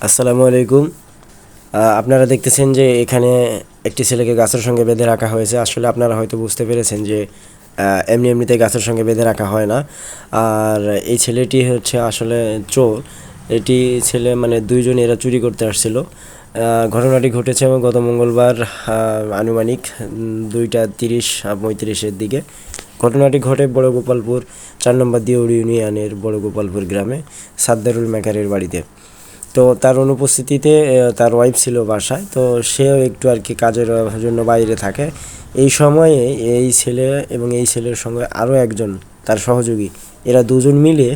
আসসালামু আলাইকুম। আপনারা দেখতেছেন যে এখানে একটি ছেলেকে গাছের সঙ্গে বেঁধে রাখা হয়েছে। আসলে আপনারা হয়তো বুঝতে পেরেছেন যে এমনি এমনিতে গাছের সঙ্গে বেঁধে রাখা হয় না। আর এই ছেলেটি হচ্ছে আসলে চোর। এটি ছেলে মানে দুইজন এরা চুরি করতে আসছিল। ঘটনাটি ঘটেছে গত মঙ্গলবার আনুমানিক দুইটা তিরিশ পঁয়ত্রিশের দিকে। ঘটনাটি ঘটে বড় গোপালপুর চার নম্বর দিওর ইউনিয়নের বড় গোপালপুর গ্রামে, সাদ্দারুল মেকারের বাড়িতে। তো তার অনুপস্থিতিতে তার ওয়াইফ ছিল বাসায়, তো সেও একটু আর কি কাজের জন্য বাইরে থাকে। এই সময়ে এই ছেলে এবং এই ছেলের সঙ্গে আরও একজন, তার সহযোগী, এরা দুজন মিলে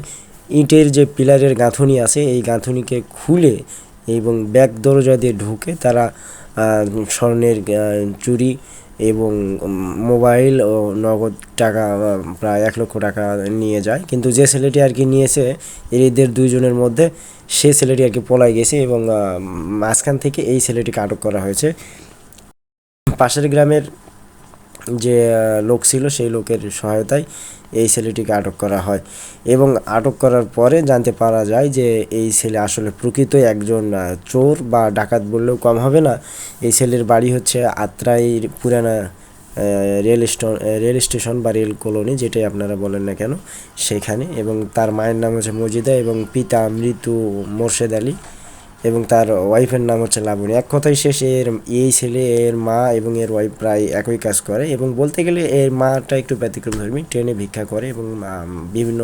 ইটের যে পিলারের গাঁথুনি আছে, এই গাঁথুনিকে খুলে এবং ব্যাক দরজা দিয়ে ঢুকে তারা স্বর্ণের চুরি এবং মোবাইল ও নগদ টাকা প্রায় এক লক্ষ টাকা নিয়ে যায়। কিন্তু যে ছেলেটি আর কি নিয়েছে, এদের দুইজনের মধ্যে সে ছেলেটি আর কি পলাই গেছে এবং মাঝখান থেকে এই ছেলেটিকে আটক করা হয়েছে। পাশের গ্রামের যে লোক ছিল সেই লোকের সহায়তায় এই ছেলেটিকে আটক করা হয়। এবং আটক করার পরে জানতে পারা যায় যে, এই ছেলে আসলে প্রকৃতই একজন চোর বা ডাকাত বললেও কম হবে না। এই ছেলের বাড়ি হচ্ছে আত্রাইর পুরানা রেল রেল স্টেশন বা রেল কলোনি যেটাই আপনারা বলেন না কেন, সেখানে। এবং তার মায়ের নাম হচ্ছে মজিদা এবং পিতা মৃত্যু মোর্শেদ আলী। এবং তার ওয়াইফের নাম হচ্ছে লাবণী। এক কথায় শেষ এর, এই ছেলে, এর মা এবং এর ওয়াইফ প্রায় একই কাজ করে এবং বলতে গেলে এর মাটা একটু ব্যতিক্রম ধর্মী, ট্রেনে ভিক্ষা করে এবং বিভিন্ন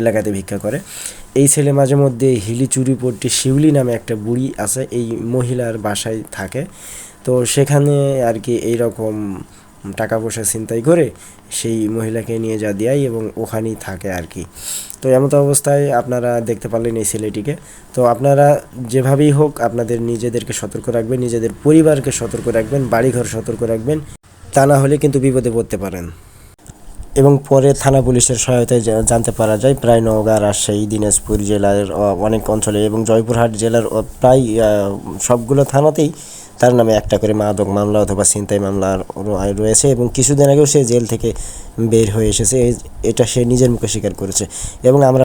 এলাকাতে ভিক্ষা করে। এই ছেলে মাঝে মধ্যে হিলি চুরিপট্টি শিউলি নামে একটা বুড়ি আছে, এই মহিলার বাসায় থাকে। তো সেখানে আর কি এইরকম টাকা পয়সা ছিনতাই করে সেই মহিলাকে নিয়ে যা দেয় এবং ওখানেই থাকে আর কি। তো এমতো অবস্থায় আপনারা দেখতে পারলেন এই ছেলেটিকে। তো আপনারা যেভাবেই হোক আপনাদের নিজেদেরকে সতর্ক রাখবেন, নিজেদের পরিবারকে সতর্ক রাখবেন, বাড়িঘর সতর্ক রাখবেন, তা না হলে কিন্তু বিপদে পড়তে পারেন। এবং পরে থানা পুলিশের সহায়তায় জানতে পারা যায়, প্রায় নওগাঁ, রাজশাহী, দিনাজপুর জেলার অনেক অঞ্চলে এবং জয়পুরহাট জেলার প্রায় সবগুলো থানাতেই তার নামে একটা করে মাদক মামলা অথবা ছিনতাই মামলা রয়েছে এবং কিছুদিন আগেও সে জেল থেকে বের হয়ে এসেছে। এটা সে নিজের মুখে স্বীকার করেছে। এবং আমরা